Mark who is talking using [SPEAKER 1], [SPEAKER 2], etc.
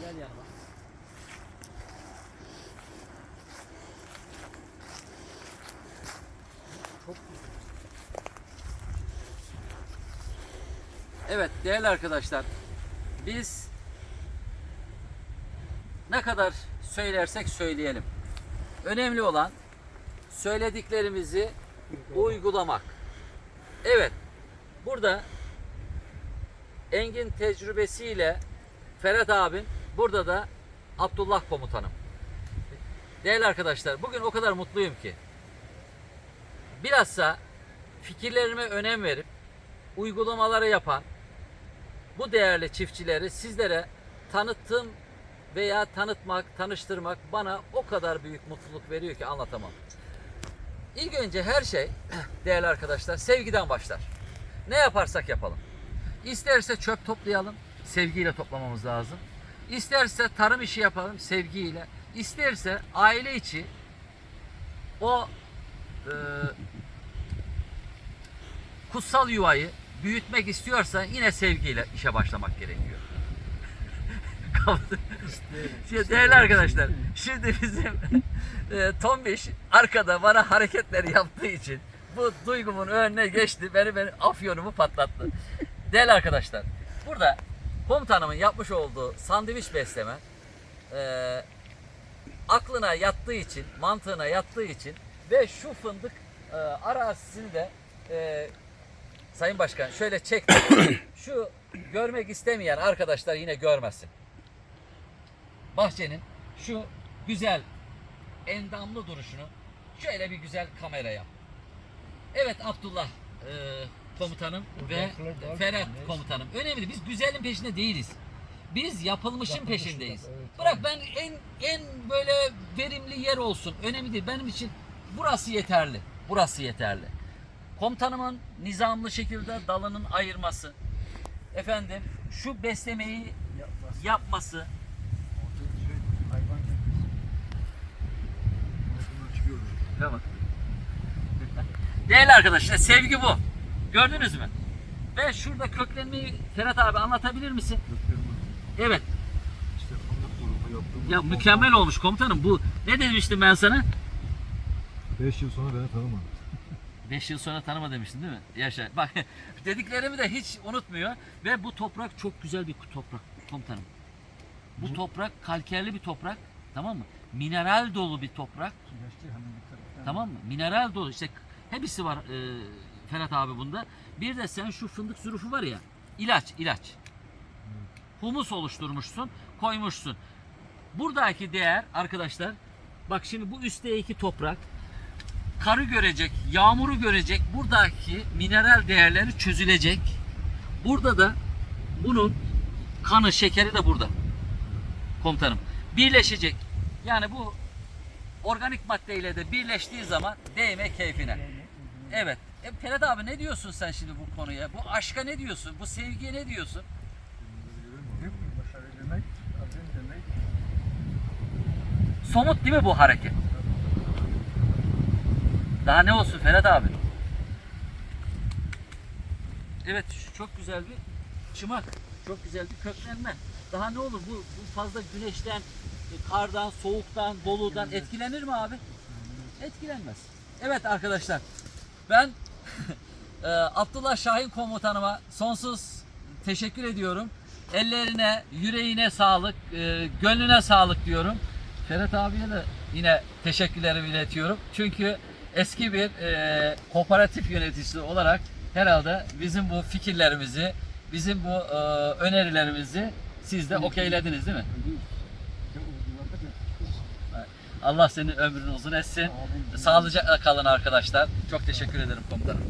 [SPEAKER 1] Gel yanıma. Çok güzel. Evet değerli arkadaşlar biz ne kadar söylersek söyleyelim. Önemli olan söylediklerimizi uygulamak. Evet. Burada Engin tecrübesiyle Ferhat abim, burada da Abdullah komutanım. Değerli arkadaşlar, bugün o kadar mutluyum ki. Bilhassa fikirlerime önem verip uygulamaları yapan bu değerli çiftçileri sizlere tanıttım veya tanıtmak, tanıştırmak bana o kadar büyük mutluluk veriyor ki anlatamam. İlk önce her şey değerli arkadaşlar sevgiden başlar. Ne yaparsak yapalım. İsterse çöp toplayalım, sevgiyle toplamamız lazım. İsterse tarım işi yapalım, sevgiyle. İsterse aile içi o e, kutsal yuvayı büyütmek istiyorsa yine sevgiyle işe başlamak gerekiyor. Şimdi değerli arkadaşlar, şimdi bizim e, Tombiş arkada bana hareketler yaptığı için bu duygumun önüne geçti. Beni beni afyonumu patlattı. Değerli arkadaşlar, burada komutanımın yapmış olduğu sandviç besleme e, aklına yattığı için, mantığına yattığı için ve şu fındık e, arazisini de e, Sayın Başkan şöyle çekti. şu görmek istemeyen arkadaşlar yine görmesin. Bahçenin şu güzel endamlı duruşunu şöyle bir güzel kamera yap. Evet Abdullah e, komutanım ve Ferhat komutanım. Önemli. Biz güzelin peşinde değiliz. Biz yapılmışın peşindeyiz. Bırak ben en en böyle verimli yer olsun. Önemli değil. Benim için burası yeterli. Burası yeterli. Komutanımın nizamlı şekilde dalının ayırması. Efendim şu beslemeyi yapması. Tamam. Değerli arkadaşlar sevgi bu. Gördünüz mü? Ve şurada köklenmeyi Ferhat abi anlatabilir misin? Evet. Ya mükemmel olmuş komutanım. Bu ne demiştim ben sana?
[SPEAKER 2] 5 yıl sonra beni tanımadı.
[SPEAKER 1] 5 yıl sonra tanıma demiştin değil mi? Yaşa. Bak dediklerimi de hiç unutmuyor. Ve bu toprak çok güzel bir toprak komutanım. Bu toprak kalkerli bir toprak. Tamam mı? Mineral dolu bir toprak. Tamam mı? Mineral dolu. İşte hepsi var e, Ferhat abi bunda. Bir de sen şu fındık zurufu var ya. ilaç, ilaç. Humus oluşturmuşsun, koymuşsun. Buradaki değer arkadaşlar bak şimdi bu üstte iki toprak karı görecek, yağmuru görecek. Buradaki mineral değerleri çözülecek. Burada da bunun kanı, şekeri de burada. Komutanım. Birleşecek. Yani bu organik maddeyle de birleştiği zaman değme keyfine. Evet. E, Ferhat abi ne diyorsun sen şimdi bu konuya? Bu aşka ne diyorsun? Bu sevgiye ne diyorsun?
[SPEAKER 3] Demek, azim demek.
[SPEAKER 1] Somut değil mi bu hareket? Daha ne olsun Ferhat abi? Evet çok güzel bir çımak. Çok güzel bir köklenme. Daha ne olur bu, bu fazla güneşten, e, kardan, soğuktan, doludan etkilenir mi abi? Etkilenmez. Evet arkadaşlar ben e, Abdullah Şahin komutanıma sonsuz teşekkür ediyorum. Ellerine, yüreğine sağlık, e, gönlüne sağlık diyorum. Ferhat abiye de yine teşekkürlerimi iletiyorum. Çünkü eski bir e, kooperatif yöneticisi olarak herhalde bizim bu fikirlerimizi, bizim bu e, önerilerimizi siz de okeylediniz değil mi? Allah senin ömrünü uzun etsin. Sağlıcakla kalın arkadaşlar. Çok teşekkür ederim komutanım.